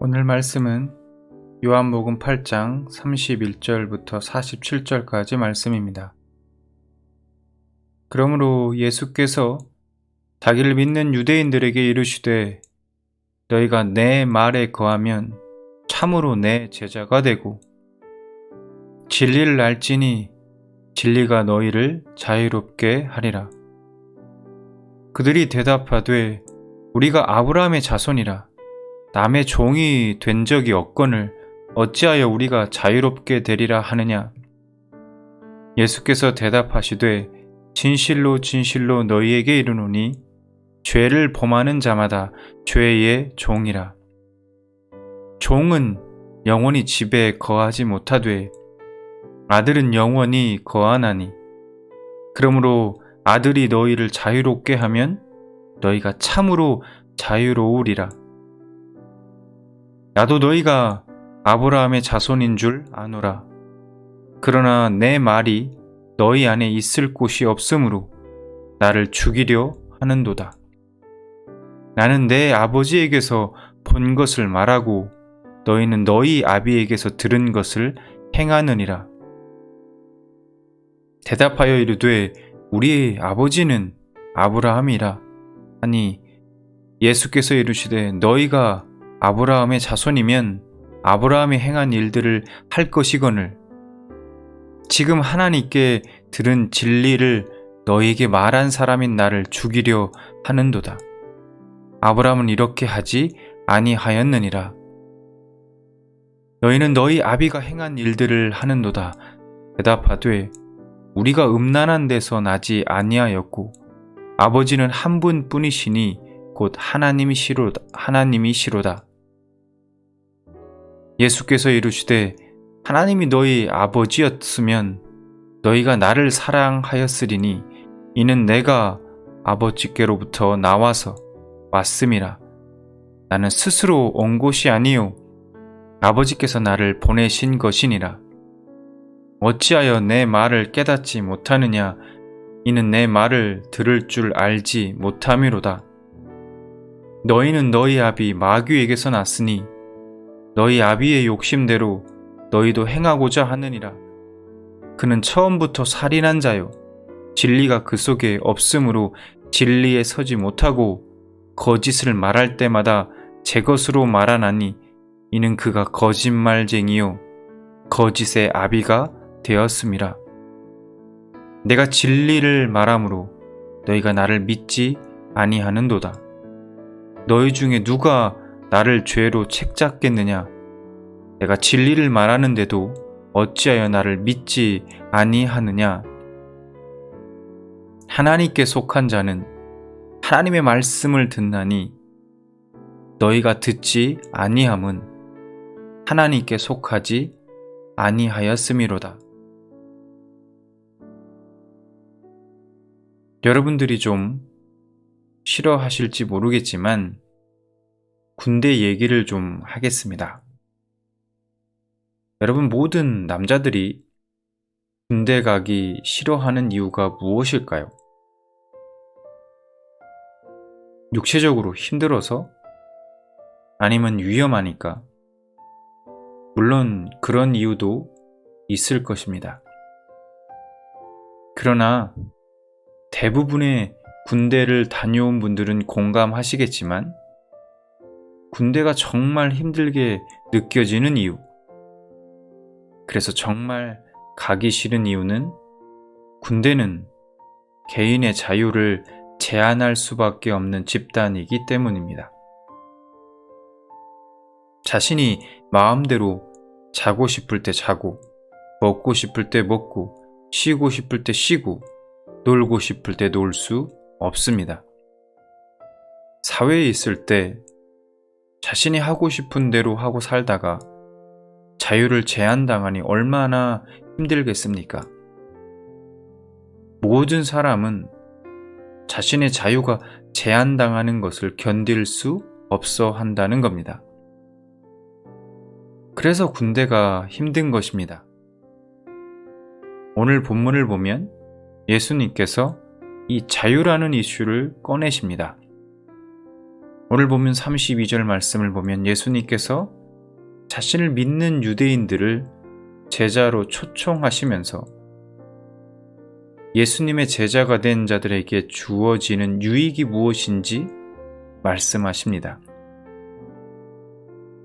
오늘 말씀은 요한복음 8장 31절부터 47절까지 말씀입니다. 그러므로 예수께서 자기를 믿는 유대인들에게 이르시되 너희가 내 말에 거하면 참으로 내 제자가 되고 진리를 알지니 진리가 너희를 자유롭게 하리라. 그들이 대답하되 우리가 아브라함의 자손이라 남의 종이 된 적이 없거늘 어찌하여 우리가 자유롭게 되리라 하느냐? 예수께서 대답하시되 진실로 진실로 너희에게 이르노니 죄를 범하는 자마다 죄의 종이라. 종은 영원히 집에 거하지 못하되 아들은 영원히 거하나니. 그러므로 아들이 너희를 자유롭게 하면 너희가 참으로 자유로우리라. 나도 너희가 아브라함의 자손인 줄 아노라. 그러나 내 말이 너희 안에 있을 곳이 없으므로 나를 죽이려 하는도다. 나는 내 아버지에게서 본 것을 말하고 너희는 너희 아비에게서 들은 것을 행하느니라. 대답하여 이르되 우리 아버지는 아브라함이라 하니 예수께서 이르시되 너희가 아브라함의 자손이면 아브라함이 행한 일들을 할 것이거늘 지금 하나님께 들은 진리를 너희에게 말한 사람인 나를 죽이려 하는도다. 아브라함은 이렇게 하지 아니하였느니라. 너희는 너희 아비가 행한 일들을 하는도다. 대답하되 우리가 음란한 데서 나지 아니하였고 아버지는 한 분뿐이시니 곧 하나님이시로다. 하나님이시로다. 예수께서 이르시되 하나님이 너희 아버지였으면 너희가 나를 사랑하였으리니 이는 내가 아버지께로부터 나와서 왔음이라. 나는 스스로 온 곳이 아니요 아버지께서 나를 보내신 것이니라. 어찌하여 내 말을 깨닫지 못하느냐? 이는 내 말을 들을 줄 알지 못함이로다. 너희는 너희 아비 마귀에게서 났으니 너희 아비의 욕심대로 너희도 행하고자 하느니라. 그는 처음부터 살인한 자요. 진리가 그 속에 없으므로 진리에 서지 못하고 거짓을 말할 때마다 제 것으로 말하나니 이는 그가 거짓말쟁이요. 거짓의 아비가 되었음이라. 내가 진리를 말함으로 너희가 나를 믿지 아니하는도다. 너희 중에 누가 나를 죄로 책잡겠느냐? 내가 진리를 말하는데도 어찌하여 나를 믿지 아니하느냐? 하나님께 속한 자는 하나님의 말씀을 듣나니 너희가 듣지 아니함은 하나님께 속하지 아니하였음이로다. 여러분들이 좀 싫어하실지 모르겠지만 군대 얘기를 좀 하겠습니다. 여러분 모든 남자들이 군대 가기 싫어하는 이유가 무엇일까요? 육체적으로 힘들어서? 아니면 위험하니까? 물론 그런 이유도 있을 것입니다. 그러나 대부분의 군대를 다녀온 분들은 공감하시겠지만 군대가 정말 힘들게 느껴지는 이유. 그래서 정말 가기 싫은 이유는 군대는 개인의 자유를 제한할 수밖에 없는 집단이기 때문입니다. 자신이 마음대로 자고 싶을 때 자고, 먹고 싶을 때 먹고, 쉬고 싶을 때 쉬고, 놀고 싶을 때 놀 수 없습니다. 사회에 있을 때 자신이 하고 싶은 대로 하고 살다가 자유를 제한당하니 얼마나 힘들겠습니까? 모든 사람은 자신의 자유가 제한당하는 것을 견딜 수 없어 한다는 겁니다. 그래서 군대가 힘든 것입니다. 오늘 본문을 보면 예수님께서 이 자유라는 이슈를 꺼내십니다. 오늘 보면 32절 말씀을 보면 예수님께서 자신을 믿는 유대인들을 제자로 초청하시면서 예수님의 제자가 된 자들에게 주어지는 유익이 무엇인지 말씀하십니다.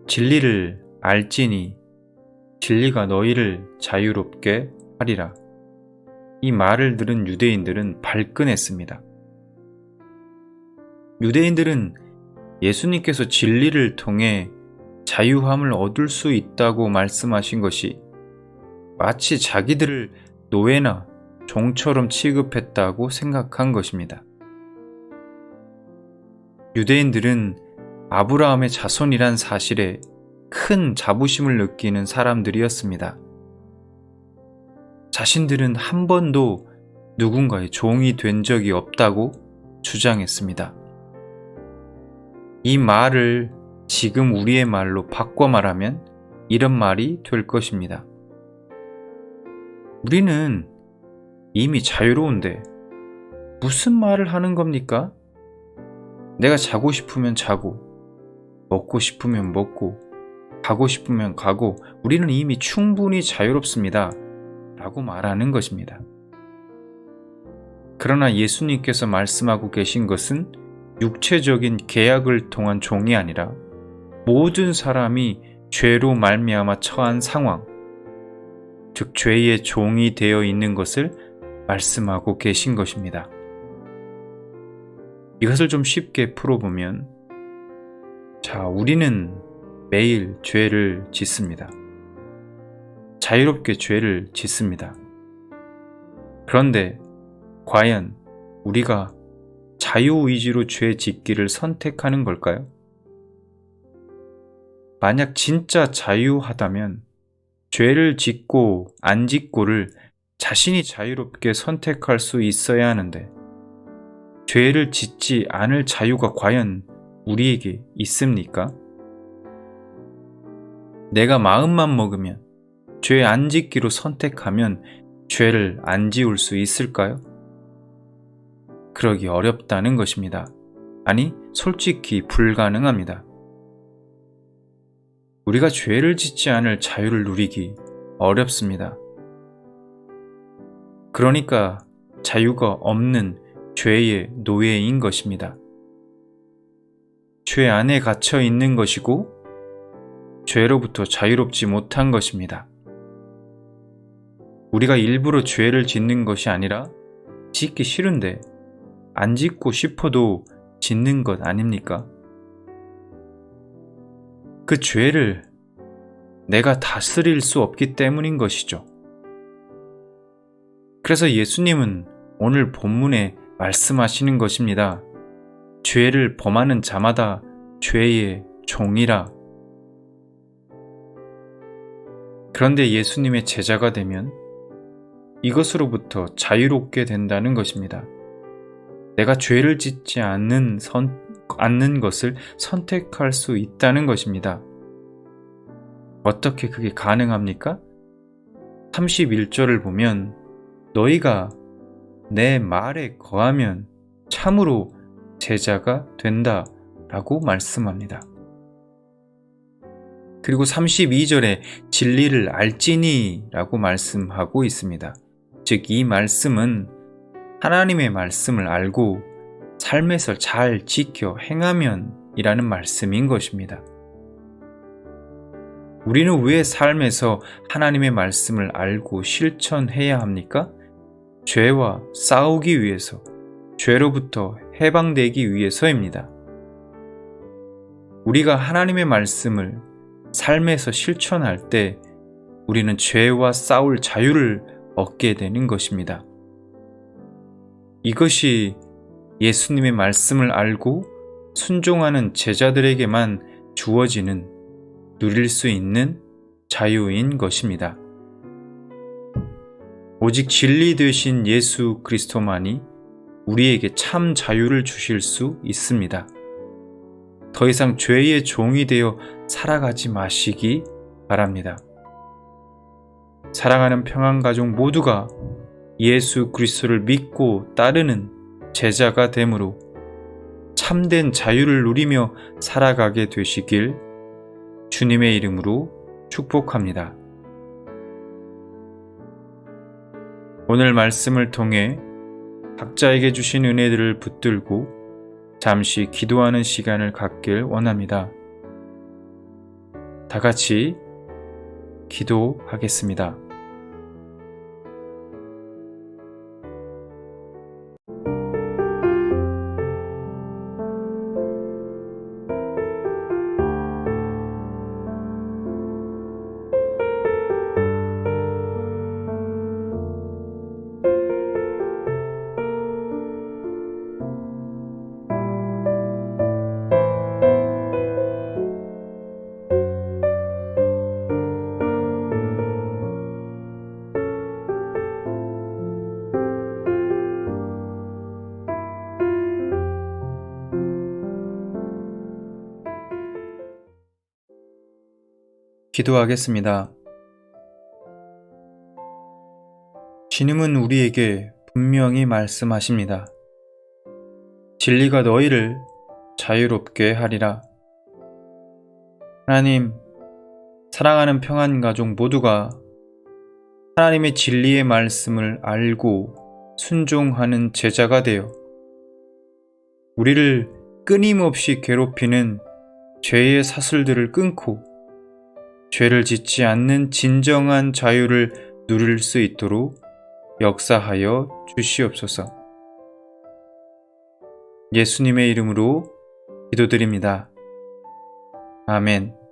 진리를 알지니 진리가 너희를 자유롭게 하리라. 이 말을 들은 유대인들은 발끈했습니다. 유대인들은 예수님께서 진리를 통해 자유함을 얻을 수 있다고 말씀하신 것이 마치 자기들을 노예나 종처럼 취급했다고 생각한 것입니다. 유대인들은 아브라함의 자손이란 사실에 큰 자부심을 느끼는 사람들이었습니다. 자신들은 한 번도 누군가의 종이 된 적이 없다고 주장했습니다. 이 말을 지금 우리의 말로 바꿔 말하면 이런 말이 될 것입니다. 우리는 이미 자유로운데 무슨 말을 하는 겁니까? 내가 자고 싶으면 자고, 먹고 싶으면 먹고, 가고 싶으면 가고, 우리는 이미 충분히 자유롭습니다. 라고 말하는 것입니다. 그러나 예수님께서 말씀하고 계신 것은 육체적인 계약을 통한 종이 아니라 모든 사람이 죄로 말미암아 처한 상황, 즉 죄의 종이 되어 있는 것을 말씀하고 계신 것입니다. 이것을 좀 쉽게 풀어보면, 자, 우리는 매일 죄를 짓습니다. 자유롭게 죄를 짓습니다. 그런데 과연 우리가 자유 의지로 죄 짓기를 선택하는 걸까요? 만약 진짜 자유하다면 죄를 짓고 안 짓고를 자신이 자유롭게 선택할 수 있어야 하는데 죄를 짓지 않을 자유가 과연 우리에게 있습니까? 내가 마음만 먹으면 죄 안 짓기로 선택하면 죄를 안 지울 수 있을까요? 그러기 어렵다는 것입니다. 아니, 솔직히 불가능합니다. 우리가 죄를 짓지 않을 자유를 누리기 어렵습니다. 그러니까 자유가 없는 죄의 노예인 것입니다. 죄 안에 갇혀 있는 것이고 죄로부터 자유롭지 못한 것입니다. 우리가 일부러 죄를 짓는 것이 아니라 짓기 싫은데 안 짓고 싶어도 짓는 것 아닙니까? 그 죄를 내가 다스릴 수 없기 때문인 것이죠. 그래서 예수님은 오늘 본문에 말씀하시는 것입니다. 죄를 범하는 자마다 죄의 종이라. 그런데 예수님의 제자가 되면 이것으로부터 자유롭게 된다는 것입니다. 내가 죄를 짓지 않는 선, 않는 것을 선택할 수 있다는 것입니다. 어떻게 그게 가능합니까? 31절을 보면 너희가 내 말에 거하면 참으로 제자가 된다 라고 말씀합니다. 그리고 32절에 진리를 알지니 라고 말씀하고 있습니다. 즉, 이 말씀은 하나님의 말씀을 알고 삶에서 잘 지켜 행하면 이라는 말씀인 것입니다. 우리는 왜 삶에서 하나님의 말씀을 알고 실천해야 합니까? 죄와 싸우기 위해서, 죄로부터 해방되기 위해서입니다. 우리가 하나님의 말씀을 삶에서 실천할 때 우리는 죄와 싸울 자유를 얻게 되는 것입니다. 이것이 예수님의 말씀을 알고 순종하는 제자들에게만 주어지는 누릴 수 있는 자유인 것입니다. 오직 진리 되신 예수 그리스도만이 우리에게 참 자유를 주실 수 있습니다. 더 이상 죄의 종이 되어 살아가지 마시기 바랍니다. 사랑하는 평안가족 모두가 예수 그리스도를 믿고 따르는 제자가 되므로 참된 자유를 누리며 살아가게 되시길 주님의 이름으로 축복합니다. 오늘 말씀을 통해 각자에게 주신 은혜들을 붙들고 잠시 기도하는 시간을 갖길 원합니다. 다 같이 기도하겠습니다. 기도하겠습니다. 주님은 우리에게 분명히 말씀하십니다. 진리가 너희를 자유롭게 하리라. 하나님, 사랑하는 평안 가족 모두가 하나님의 진리의 말씀을 알고 순종하는 제자가 되어 우리를 끊임없이 괴롭히는 죄의 사슬들을 끊고 죄를 짓지 않는 진정한 자유를 누릴 수 있도록 역사하여 주시옵소서. 예수님의 이름으로 기도드립니다. 아멘.